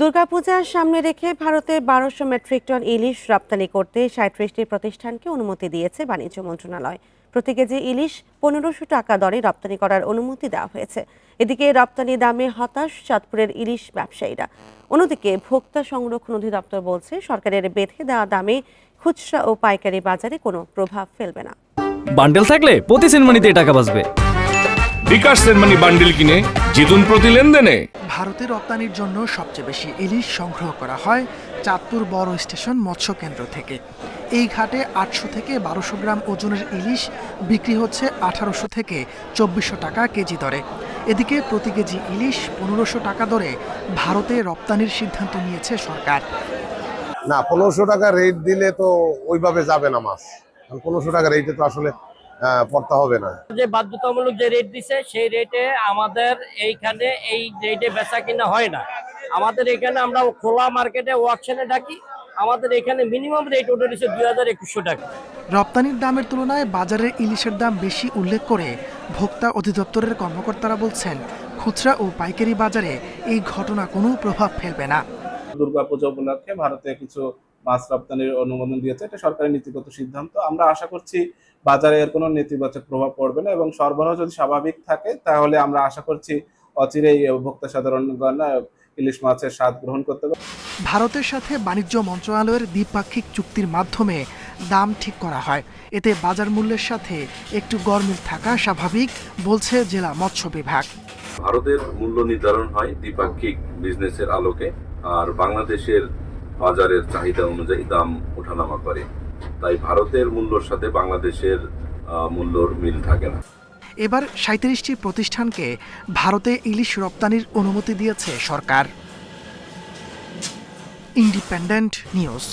দুর্গাপূজার সামনে রেখে ভারতে বারোশো মেট্রিক টন ইলিশ রপ্তানি করতে সাঁত্রিশটি প্রতিষ্ঠানকে অনুমতি দিয়েছে বাণিজ্য মন্ত্রণালয়। প্রতি কেজি ইলিশ পনেরোশো টাকা দরে রপ্তানি করার অনুমতি দেওয়া হয়েছে। এদিকে রপ্তানি দামে হতাশ চাঁদপুরের ইলিশ ব্যবসায়ীরা। অন্যদিকে ভোক্তা সংরক্ষণ অধিদপ্তর বলছে, সরকারের বেঁধে দেওয়া দামে খুচরা ও পাইকারি বাজারে কোনো প্রভাব ফেলবে না। বান্ডেল থাকলে প্রতি সেনমানিতে টাকা বাঁচবে। বিকাশ সেনমানি বান্ডিল কিনে জিতুন প্রতি লেনদেনে। ভারতে রপ্তানির জন্য সবচেয়ে বেশি ইলিশ সংগ্রহ করা হয় চাঁদপুর বড় স্টেশন মৎস্য কেন্দ্র থেকে। এই ঘাটে আটশো থেকে বারোশো গ্রাম ওজনের ইলিশ বিক্রি হচ্ছে আঠারোশো থেকে চব্বিশশো টাকা কেজি দরে। এদিকে প্রতি কেজি ইলিশ পনেরোশো টাকা দরে ভারতে রপ্তানির সিদ্ধান্ত নিয়েছে সরকার। না পনেরোশো টাকা রেট দিলে তো ওইভাবে যাবে না মাছ। পনেরোশো টাকা রেটে তো আসলে পড়তে হবে না। যে বাধ্যতামূলক যে রেট দিছে সেই রেটে আমাদের এইখানে এই রেটে বেচা কিনা হয় না। আমাদের এখানে আমরা খোলা মার্কেটে ওয়াকশনে ডাকি আমাদের এখানে মিনিমাম রেট ওঠে দিচ্ছে দুই হাজার একুশশো টাকা। রপ্তানির দামের তুলনায় বাজারের ইলিশের দাম বেশি উল্লেখ করে ভোক্তা অধিদপ্তরের কর্মকর্তারা বলছেন খুচরা ও পাইকারি বাজারে এই ঘটনা কোনো প্রভাব ফেলবে না। দুর্গাপূজা উপলক্ষে ভারতে কিছু মাছ রপ্তানির অনুমোদন দিয়েছে এটা সরকারের নীতিগত সিদ্ধান্ত। আমরা আশা করছি বাজারে এর কোনো নেতিবাচক প্রভাব পড়বে না এবং সরবরাহ যদি স্বাভাবিক থাকে তাহলে আমরা আশা করছি অচিরেই ভোক্তা সাধারণগণ ইলিশ মাছের স্বাদ গ্রহণ করতে পারবে। ভারতের সাথে বাণিজ্য মন্ত্রণালয়ের দ্বিপাক্ষিক চুক্তির মাধ্যমে দাম ঠিক করা হয়। এতে বাজার মূল্যের সাথে একটু গরমিল থাকা স্বাভাবিক বলছে জেলা মৎস্য বিভাগ। ভারতের মূল্য নির্ধারণ হয় দ্বিপাক্ষিক বিজনেসের আলোকে আর বাংলাদেশের বাজারের চাহিদা অনুযায়ী দাম ওঠানামা করে। তাই ভারতের মূল্যর সাথে বাংলাদেশের মূল্যর মিল থাকে না। এবার সাঁত্রিশটি প্রতিষ্ঠানকে ভারতে ইলিশ রপ্তানির অনুমতি দিয়েছে সরকার। Independent news.